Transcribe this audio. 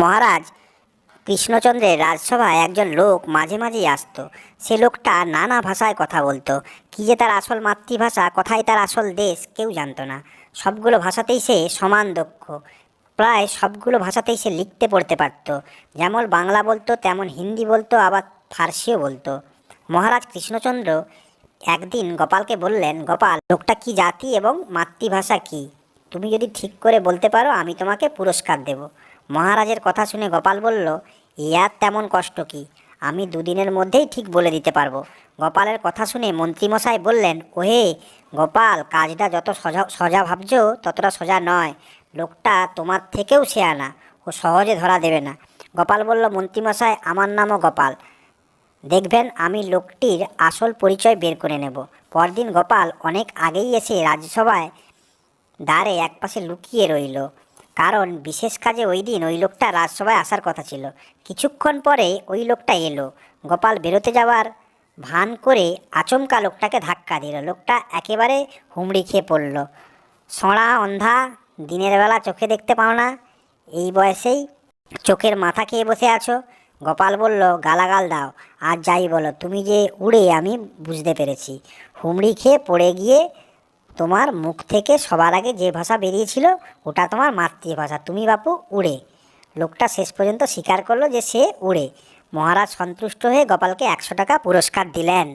মহারাজ, কৃষ্ণচন্দ্রের রাজসভায় একজন লোক মাঝে মাঝেই আসতো। সে লোকটা নানা ভাষায় কথা বলতো। কী যে তার আসল মাতৃভাষা কোথায় তার আসল দেশ, কেউ জানতো না। সবগুলো ভাষাতেই সে সমান দক্ষ। প্রায় সবগুলো ভাষাতেই সে লিখতে পড়তে পারতো। যেমন বাংলা বলতো, তেমন হিন্দি বলতো, আবার ফার্সিও বলতো। মহারাজ কৃষ্ণচন্দ্র একদিন গোপালকে বললেন, গোপাল, লোকটা কি জাতি এবং মাতৃভাষা কি? তুমি যদি ঠিক করে বলতে পারো, আমি তোমাকে পুরস্কার দেব। মহারাজের কথা শুনে গোপাল বলল, ইয়ার তেমন কষ্ট কি? আমি দুদিনের মধ্যেই ঠিক বলে দিতে পারব। গোপালের কথা শুনে মন্ত্রীমশাই বললেন, ওহে গোপাল, কাজটা যত সোজা সোজা ভাবছ, ততটা সোজা নয়। লোকটা তোমার থেকেও সে আনা ও সহজে ধরা দেবে না। গোপাল বলল, মন্ত্রীমশাই, আমার নামও গোপাল। দেখবেন, আমি লোকটির আসল পরিচয় বের করে নেব। পরদিন গোপাল অনেক আগেই এসে রাজসভায় দ্বারে একপাশে লুকিয়ে রইল। কারণ বিশেষ কাজে ওই দিন ওই লোকটা রাজসভায় আসার কথা ছিল। কিছুক্ষণ পরে ওই লোকটা এলো। গোপাল বেরোতে যাওয়ার ভান করে আচমকা লোকটাকে ধাক্কা দিল। লোকটা একেবারে হুমড়ি খেয়ে পড়ল। সড়া অন্ধা, দিনের বেলা চোখে দেখতে পাও না। এই বয়সেই চোখের মাথা খেয়ে বসে আছো। গোপাল বলল, গালাগাল দাও। আর যাই বলো, তুমি যে উড়ে, আমি বুঝতে পেরেছি। হুমড়ি খেয়ে পড়ে গিয়ে তোমার মুখ থেকে সবার আগে যে ভাষা বেরিয়েছিল, ওটা তোমার মাতৃভাষা। তুমি বাপু উড়ে। লোকটা শেষ পর্যন্ত স্বীকার করল যে সে উড়ে। মহারাজ সন্তুষ্ট হয়ে গোপালকে একশো টাকা পুরস্কার দিলেন।